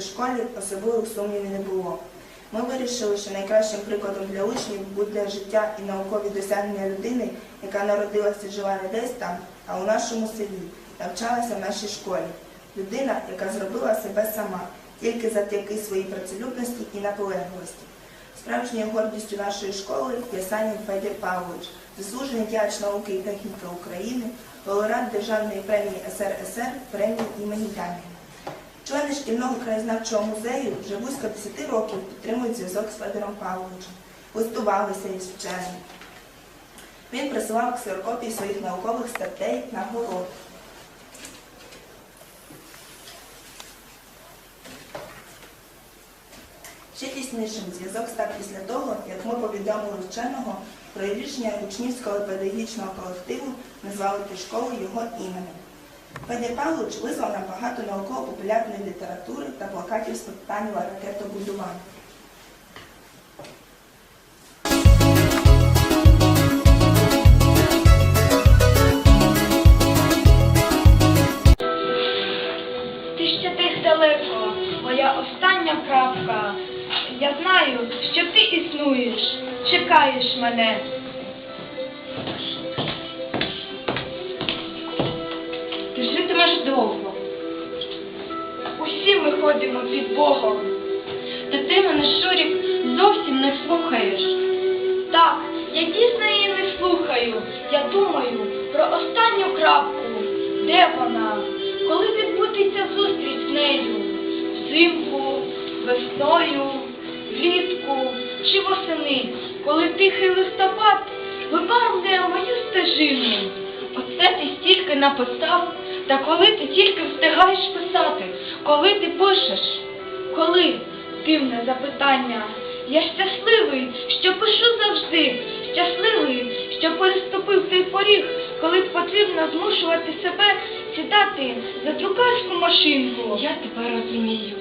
школі особливих сумнівів не було. Ми вирішили, що найкращим прикладом для учнів буде життя і наукові досягнення людини, яка народилася і жила не десь там, а у нашому селі, навчалася в нашій школі. Людина, яка зробила себе сама, тільки завдяки своїй працелюбності і наполегливості. Справжньою гордістю нашої школи є Санін Федір Павлович, заслужений діяч науки і техніки України, лауреат Державної премії СРСР, премії імені Янина. Члени шкільного краєзнавчого музею вже близько 10 років підтримують зв'язок з Федором Павловичем, листувалися із вченим. Він присилав ксерокопії своїх наукових статей на город. Ще тіснішим зв'язок став після того, як ми повідомили вченого про рішення учнівського педагогічного колективу назвати школу його іменем. Федір Павлович визвав нам багато науково-популярної літератури та плакатів з питання ракетобудування. Ти ще тих далеко, моя остання крапка. Я знаю, що ти існуєш, чекаєш мене. Житимеш довго. Усі ми ходимо під Богом. Та ти мене, Шурік, зовсім не слухаєш. Так, я дійсно її не слухаю. Я думаю про останню крапку. Де вона? Коли відбудеться зустріч з нею? Взимку, весною, влітку чи восени, коли тихий листопад вибарвлює мою стежину. Оце ти стільки написав, та коли ти тільки встигаєш писати, коли ти пишеш? Коли? Дивне запитання. Я щасливий, що пишу завжди, щасливий, що переступив той поріг, коли потрібно змушувати себе сідати за друкарську машинку. Я тебе розумію.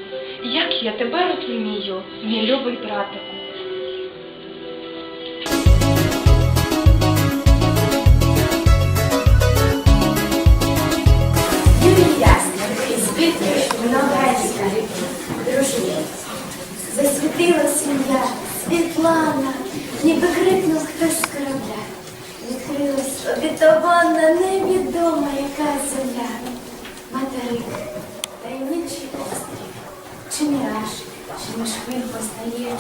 Як я тебе розумію, мій любий братику. Засвітила сім'я, Світлана, ніби крикнув хтось з корабля. Відкрилась обітована, невідома яка земля. Материк, таємничий острів, чи міраж, чи між хвиль постає,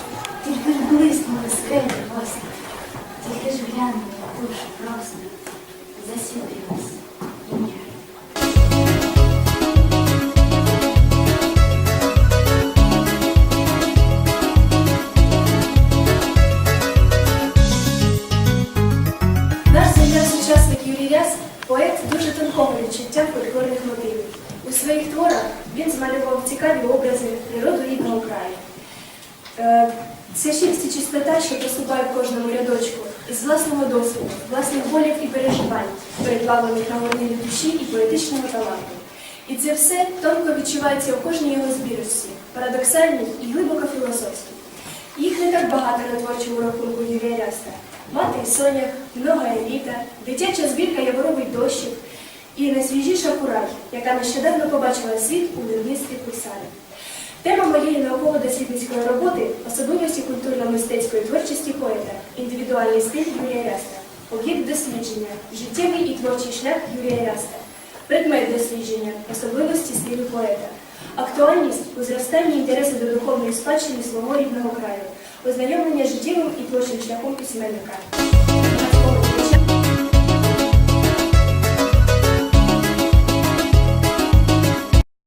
тільки ж блиснули скелі гості. Тільки ж глянули дуже просто, засвітилась своїх він змалював цікаві образи природу рідного краю. Е, Це щирість і чистота, що поступає в кожному рядочку, із власного досвіду, власних болів і переживань, переплавлених на горнилі душі і поетичного таланту. І це все тонко відчувається у кожній його збірочці, парадоксальній і глибоко філософській. Їх не так багато на творчому рахунку Юрія Ряста. Мати і сонях, много еліта, дитяча збірка Яворовий дощик і найсвіжіша курай, яка нещодавно побачила світ у виробництві пульсари. Тема моєї науково-дослідницької роботи особливості культурно-мистецької творчості поета, індивідуальний стиль Юрія Ряста, об'єкт дослідження, життєвий і творчий шлях Юрія Ряста, предмет дослідження, особливості стилю поета, актуальність у зростанні інтересу до духовної спадщини свого рідного краю, ознайомлення життєвим і творчим шляхом письменника.